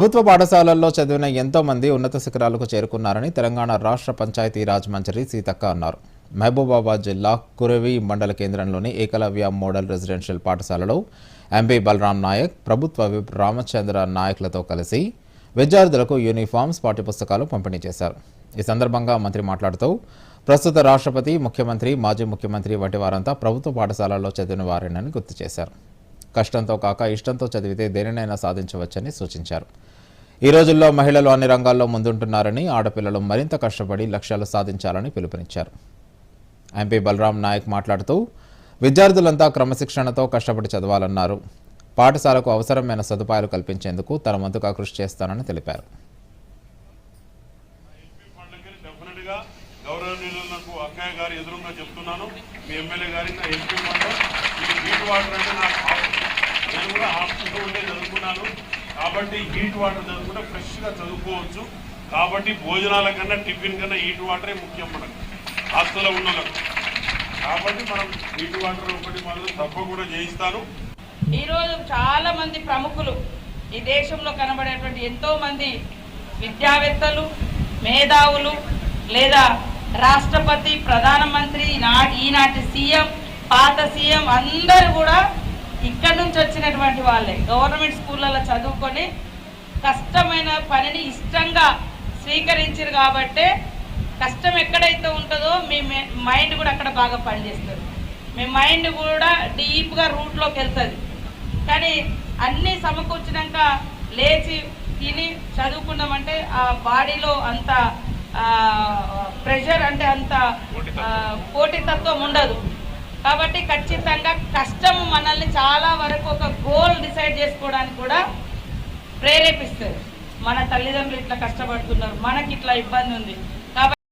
ప్రభుత్వ పాఠశాలల్లో చదివిన ఎంతో మంది ఉన్నత శిఖరాలకు చేరుకున్నారని తెలంగాణ రాష్ట్ర పంచాయతీరాజ్ మంత్రి సీతక్క అన్నారు. మహబూబాబాద్ జిల్లా కురవి మండల కేంద్రంలోని ఏకలవ్య మోడల్ రెసిడెన్షియల్ పాఠశాలలో ఎంపీ బలరాం నాయక్ ప్రభుత్వ విప్ రామచంద్ర నాయక్లతో కలిసి విద్యార్థులకు యూనిఫామ్స్ పాఠ్యపుస్తకాలు పంపిణీ చేశారు. ఈ సందర్భంగా మంత్రి మాట్లాడుతూ ప్రస్తుత రాష్ట్రపతి ముఖ్యమంత్రి మాజీ ముఖ్యమంత్రి వంటి వారంతా ప్రభుత్వ పాఠశాలల్లో చదివిన వారేనని గుర్తు చేశారు. కష్టంతో కాక ఇష్టంతో చదివితే దేనినైనా సాధించవచ్చని సూచించారు. ఈ రోజుల్లో మహిళలు అన్ని రంగాల్లో ముందుంటున్నారని ఆడపిల్లలు మరింత కష్టపడి లక్ష్యాలు సాధించాలని పిలుపునిచ్చారు. ఎంపీ బలరాం నాయక్ మాట్లాడుతూ విద్యార్థులంతా క్రమశిక్షణతో కష్టపడి చదవాలన్నారు. పాఠశాలకు అవసరమైన సదుపాయాలు కల్పించేందుకు తన వంతుగా కృషి చేస్తానని తెలిపారు. ఎదురుగా చెప్తున్నాను. మీ ఎమ్మెల్యే గారి నా ఎంపీ వాటర్ అంటే నా కూడా హాస్టల్లో ఉండే చదువుకున్నాను. కాబట్టి హీట్ వాటర్ చదువుకుంటే ఫ్రెష్గా చదువుకోవచ్చు. కాబట్టి భోజనాల కన్నా టిఫిన్ కన్నా హీట్ వాటరే ముఖ్యం మనకు హాస్టల్లో ఉన్న కాబట్టి మనం హీట్ వాటర్ ఒకటి మాత్రం తప్పకుండా చేయిస్తాను. ఈరోజు చాలా మంది ప్రముఖులు ఈ దేశంలో కనబడేటువంటి ఎంతో మంది విద్యావేత్తలు మేధావులు లేదా రాష్ట్రపతి ప్రధానమంత్రి ఈనా- ఈనాటి సీఎం పాత సీఎం అందరూ కూడా నుంచి వచ్చినటువంటి వాళ్ళే. గవర్నమెంట్ స్కూళ్ళలో చదువుకొని కష్టమైన పనిని ఇష్టంగా స్వీకరించారు కాబట్టే కష్టం ఎక్కడైతే ఉంటుందో మీ మైండ్ కూడా అక్కడ బాగా పనిచేస్తుంది. మీ మైండ్ కూడా డీప్గా రూట్లోకి వెళ్తుంది. కానీ అన్నీ సమకూర్చినాక లేచి తిని చదువుకున్నామంటే ఆ బాడీలో అంత ప్రెషర్ అంటే అంత పోటీతత్వం ఉండదు. కాబట్టి ఖచ్చితంగా కష్టం మనల్ని చాలా వరకు ఒక గోల్ డిసైడ్ చేసుకోవడానికి కూడా ప్రేరేపిస్తుంది. మన తల్లిదండ్రులు ఇట్లా కష్టపడుతున్నారు మనకి ఇట్లా ఇబ్బంది ఉంది.